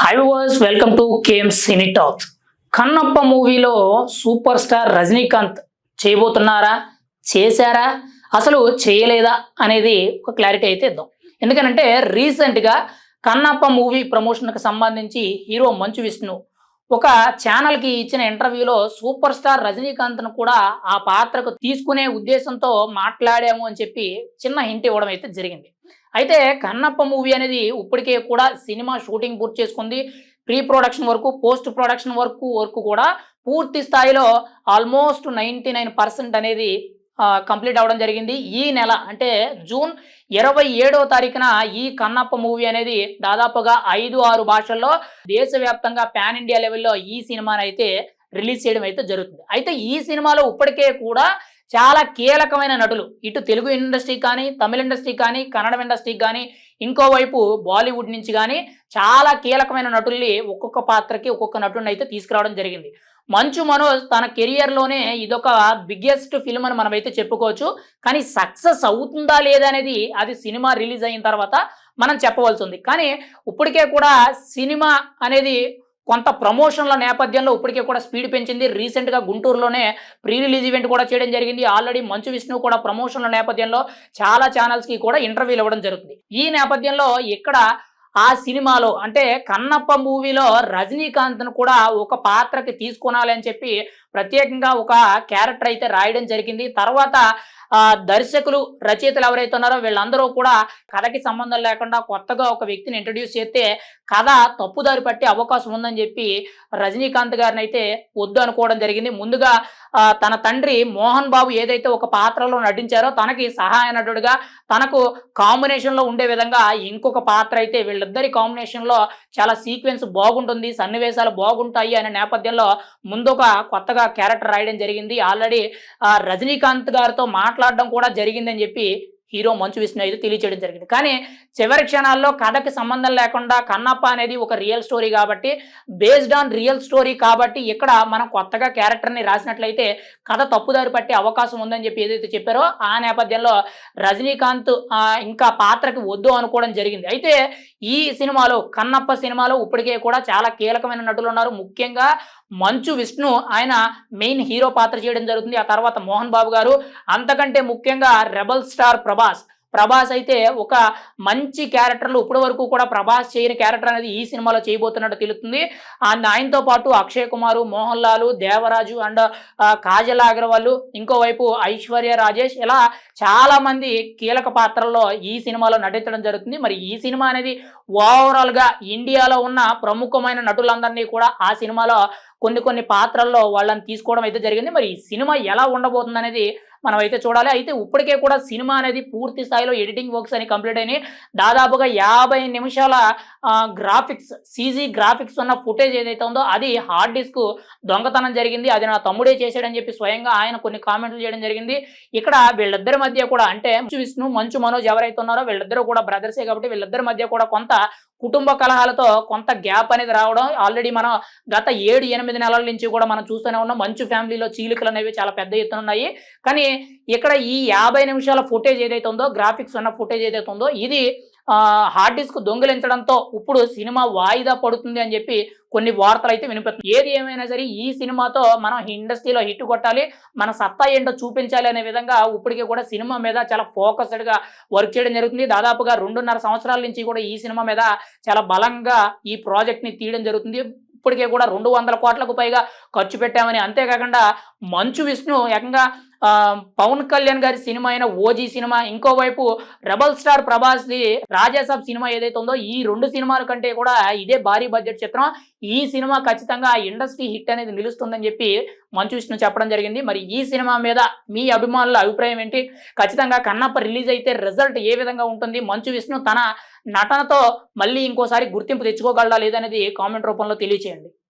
Hi was welcome to KM cine talks Kannappa మూవీలో super star Rajinikanth చేయబోతున్నారా? చేశారా? అసలు చేయలేదా? అనేది ఒక క్లారిటీ అయితే ఇద్దాం. ఎందుకనంటే రీసెంట్గా కన్నప్ప మూవీ ప్రమోషన్కి సంబంధించి హీరో మంచు విష్ణు ఒక ఛానల్కి ఇచ్చిన ఇంటర్వ్యూలో సూపర్ స్టార్ రజనీకాంత్ను కూడా ఆ పాత్రకు తీసుకునే ఉద్దేశంతో మాట్లాడాము అని చెప్పి చిన్న హింట్ ఇవ్వడం అయితే జరిగింది. అయితే కన్నప్ప మూవీ అనేది ఇప్పటికే కూడా సినిమా షూటింగ్ పూర్తి చేసుకుంది. ప్రీ ప్రొడక్షన్ వరకు పోస్ట్ ప్రొడక్షన్ వరకు వరకు కూడా పూర్తి స్థాయిలో ఆల్మోస్ట్ నైంటీ నైన్ పర్సెంట్ అనేది కంప్లీట్ అవ్వడం జరిగింది. ఈ నెల అంటే జూన్ ఇరవై ఏడవ తారీఖున ఈ కన్నప్ప మూవీ అనేది దాదాపుగా ఐదు ఆరు భాషల్లో దేశవ్యాప్తంగా పాన్ ఇండియా లెవెల్లో ఈ సినిమాని అయితే రిలీజ్ చేయడం అయితే జరుగుతుంది. అయితే ఈ సినిమాలో ఇప్పటికే కూడా చాలా కీలకమైన నటులు ఇటు తెలుగు ఇండస్ట్రీ కానీ తమిళ ఇండస్ట్రీ కానీ కన్నడ ఇండస్ట్రీ కానీ ఇంకోవైపు బాలీవుడ్ నుంచి కానీ చాలా కీలకమైన నటుల్ని ఒక్కొక్క పాత్రకి ఒక్కొక్క నటుడిని అయితే తీసుకురావడం జరిగింది. మంచు మనోజ్ తన కెరియర్లోనే ఇదొక బిగ్గెస్ట్ ఫిల్మ్ అని మనమైతే చెప్పుకోవచ్చు. కానీ సక్సెస్ అవుతుందా లేదా అనేది అది సినిమా రిలీజ్ అయిన తర్వాత మనం చెప్పవలసి ఉంది. కానీ ఇప్పటికే కూడా సినిమా అనేది కొంత ప్రమోషన్ల నేపథ్యంలో ఇప్పటికే కూడా స్పీడ్ పెంచింది. రీసెంట్గా గుంటూరులోనే ప్రీ రిలీజ్ ఈవెంట్ కూడా చేయడం జరిగింది. ఆల్రెడీ మంచు విష్ణు కూడా ప్రమోషన్ల నేపథ్యంలో చాలా ఛానల్స్కి కూడా ఇంటర్వ్యూలు ఇవ్వడం జరుగుతుంది. ఈ నేపథ్యంలో ఇక్కడ ఆ సినిమాలో అంటే కన్నప్ప మూవీలో రజనీకాంత్ను కూడా ఒక పాత్రకి తీసుకొనాలి అని చెప్పి ప్రత్యేకంగా ఒక క్యారెక్టర్ అయితే రాయడం జరిగింది. తర్వాత దర్శకులు రచయితలు ఎవరైతే ఉన్నారో వీళ్ళందరూ కూడా కథకి సంబంధం లేకుండా కొత్తగా ఒక వ్యక్తిని ఇంట్రడ్యూస్ చేస్తే కథ తప్పుదారి పట్టే అవకాశం ఉందని చెప్పి రజనీకాంత్ గారిని అయితే వద్దు అనుకోవడం జరిగింది. ముందుగా తన తండ్రి మోహన్ బాబు ఏదైతే ఒక పాత్రలో నటించారో తనకి సహాయ నటుడుగా తనకు కాంబినేషన్లో ఉండే విధంగా ఇంకొక పాత్ర అయితే వీళ్ళిద్దరి కాంబినేషన్లో చాలా సీక్వెన్స్ బాగుంటుంది సన్నివేశాలు బాగుంటాయి అనే నేపథ్యంలో ముందొక కొత్తగా క్యారెక్టర్ రాయడం జరిగింది. ఆల్రెడీ రజనీకాంత్ గారితో మాట్లాడడం కూడా జరిగిందని చెప్పి హీరో మంచు విష్ణు అయితే తెలియచేయడం జరిగింది. కానీ చివరి క్షణాల్లో కథకి సంబంధం లేకుండా కన్నప్ప అనేది ఒక రియల్ స్టోరీ కాబట్టి బేస్డ్ ఆన్ రియల్ స్టోరీ కాబట్టి ఇక్కడ మనం కొత్తగా క్యారెక్టర్ని రాసినట్లయితే కథ తప్పుదారి పట్టే అవకాశం ఉందని చెప్పి ఏదైతే చెప్పారో ఆ నేపథ్యంలో రజనీకాంత్ ఇంకా పాత్రకి వద్దు అనుకోవడం జరిగింది. అయితే ఈ సినిమాలో కన్నప్ప సినిమాలో ఇప్పటికే కూడా చాలా కీలకమైన నటులు ఉన్నారు. ముఖ్యంగా మంచు విష్ణు ఆయన మెయిన్ హీరో పాత్ర చేయడం జరుగుతుంది. ఆ తర్వాత మోహన్ బాబు గారు. అంతకంటే ముఖ్యంగా రెబల్ స్టార్ ప్రభాస్. ప్రభాస్ అయితే ఒక మంచి క్యారెక్టర్లు ఇప్పటి వరకు కూడా ప్రభాస్ చేయని క్యారెక్టర్ అనేది ఈ సినిమాలో చేయబోతున్నట్టు తెలుస్తుంది. అండ్ ఆయనతో పాటు అక్షయ్ కుమారు మోహన్ లాల్ దేవరాజు అండ్ కాజల్ అగర్వాల్ ఇంకోవైపు ఐశ్వర్య రాజేష్ ఇలా చాలా మంది కీలక పాత్రల్లో ఈ సినిమాలో నటించడం జరుగుతుంది. మరి ఈ సినిమా అనేది ఓవరాల్గా ఇండియాలో ఉన్న ప్రముఖమైన నటులందరినీ కూడా ఆ సినిమాలో కొన్ని కొన్ని పాత్రల్లో వాళ్ళని తీసుకోవడం అయితే జరిగింది. మరి ఈ సినిమా ఎలా ఉండబోతుంది అనేది మనం అయితే చూడాలి. అయితే ఇప్పటికే కూడా సినిమా అనేది పూర్తి స్థాయిలో ఎడిటింగ్ వర్క్స్ అని కంప్లీట్ అయినాయి. దాదాపుగా యాభై నిమిషాల గ్రాఫిక్స్ సీజీ గ్రాఫిక్స్ ఉన్న ఫుటేజ్ ఏదైతే ఉందో అది హార్డ్ డిస్క్ దొంగతనం జరిగింది. అది నా తమ్ముడే చేశాడని చెప్పి స్వయంగా ఆయన కొన్ని కామెంట్లు చేయడం జరిగింది. ఇక్కడ వీళ్ళిద్దరి మధ్య కూడా అంటే మంచు విష్ణు మంచు మనోజ్ ఎవరైతే ఉన్నారో వీళ్ళిద్దరూ కూడా బ్రదర్సే కాబట్టి వీళ్ళిద్దరి మధ్య కూడా కొంత కుటుంబ కలహాలతో కొంత గ్యాప్ అనేది రావడం ఆల్రెడీ మనం గత ఏడు ఎనిమిది నెలల నుంచి కూడా మనం చూస్తూనే ఉన్నాం. మంచు ఫ్యామిలీలో చీలికలు అనేవి చాలా పెద్ద ఎత్తున ఉన్నాయి. కానీ ఇక్కడ ఈ యాభై నిమిషాల ఫుటేజ్ ఏదైతే ఉందో గ్రాఫిక్స్ ఉన్న ఫుటేజ్ ఏదైతే ఉందో ఇది హార్డ్ డిస్క్ దొంగిలించడంతో ఇప్పుడు సినిమా వాయిదా పడుతుంది అని చెప్పి కొన్ని వార్తలు అయితే వినిపిస్తుంది ఏది ఏమైనా సరే ఈ సినిమాతో మనం ఇండస్ట్రీలో హిట్ కొట్టాలి మన సత్తా ఏంటో చూపించాలి అనే విధంగా ఇప్పటికీ కూడా సినిమా మీద చాలా ఫోకస్డ్గా వర్క్ చేయడం జరుగుతుంది. దాదాపుగా రెండున్నర సంవత్సరాల నుంచి కూడా ఈ సినిమా మీద చాలా బలంగా ఈ ప్రాజెక్ట్ని తీయడం జరుగుతుంది. ఇప్పటికే కూడా రెండు వందల కోట్లకు పైగా ఖర్చు పెట్టామని అంతేకాకుండా మంచు విష్ణు ఏకంగా పవన్ కళ్యాణ్ గారి సినిమా అయిన ఓజీ సినిమా ఇంకోవైపు రెబల్ స్టార్ ప్రభాస్ది రాజాసాబ్ సినిమా ఏదైతే ఉందో ఈ రెండు సినిమాల కంటే కూడా ఇదే భారీ బడ్జెట్ చిత్రం ఈ సినిమా ఖచ్చితంగా ఇండస్ట్రీ హిట్ అనేది నిలుస్తుందని చెప్పి మంచు విష్ణు చెప్పడం జరిగింది. మరి ఈ సినిమా మీద మీ అభిమానుల అభిప్రాయం ఏంటి? ఖచ్చితంగా కన్నప్ప రిలీజ్ అయితే రిజల్ట్ ఏ విధంగా ఉంటుంది? మంచు విష్ణు తన నటనతో మళ్ళీ ఇంకోసారి గుర్తింపు తెచ్చుకోగలడా లేదనేది కామెంట్ రూపంలో తెలియచేయండి.